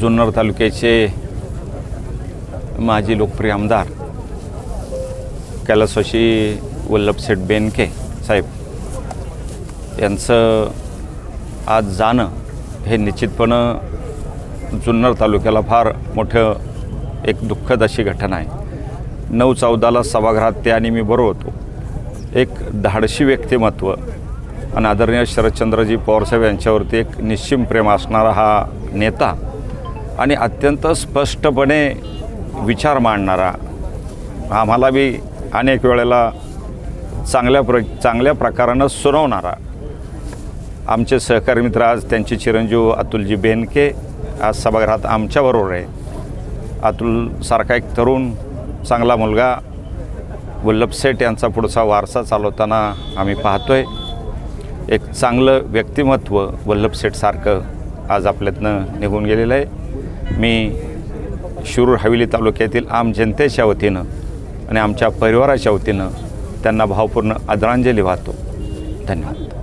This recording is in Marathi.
जुन्नर तालुक्याचे माजी लोकप्रिय आमदार कैलासवासी वल्लभसेठ बेनके साहेब यांचं आज जाणं हे निश्चितपणं जुन्नर तालुक्याला फार मोठं एक दुःखद अशी घटना आहे. नऊ चौदाला सभागृहात ते आणि मी बरोबर होतो. एक धाडशी व्यक्तिमत्व आणि आदरणीय शरदचंद्रजी पवारसाहेब यांच्यावरती एक निश्चिम प्रेम असणारा हा नेता आणि अत्यंत स्पष्टपणे विचार मांडणारा आम्हाला बी अनेक वेळेला चांगल्या प्र चांगल्या प्रकारानं सुनावणारा आमचे सहकारी मित्र आज त्यांचे चिरंजीव अतुलजी बेनके आज सभागृहात आमच्याबरोबर आहे. अतुल सारखा एक तरुण चांगला मुलगा वल्लभ सेठ यांचा पुढचा वारसा चालवताना आम्ही पाहतो आहे एक चांगलं व्यक्तिमत्व वल्लभ सेठसारखं आज आपल्यातनं निघून गेलेलं आहे. मी शिरूर हवेली तालुक्यातील आम जनतेच्या वतीनं आणि आमच्या परिवाराच्या वतीनं त्यांना भावपूर्ण आदरांजली वाहतो. धन्यवाद.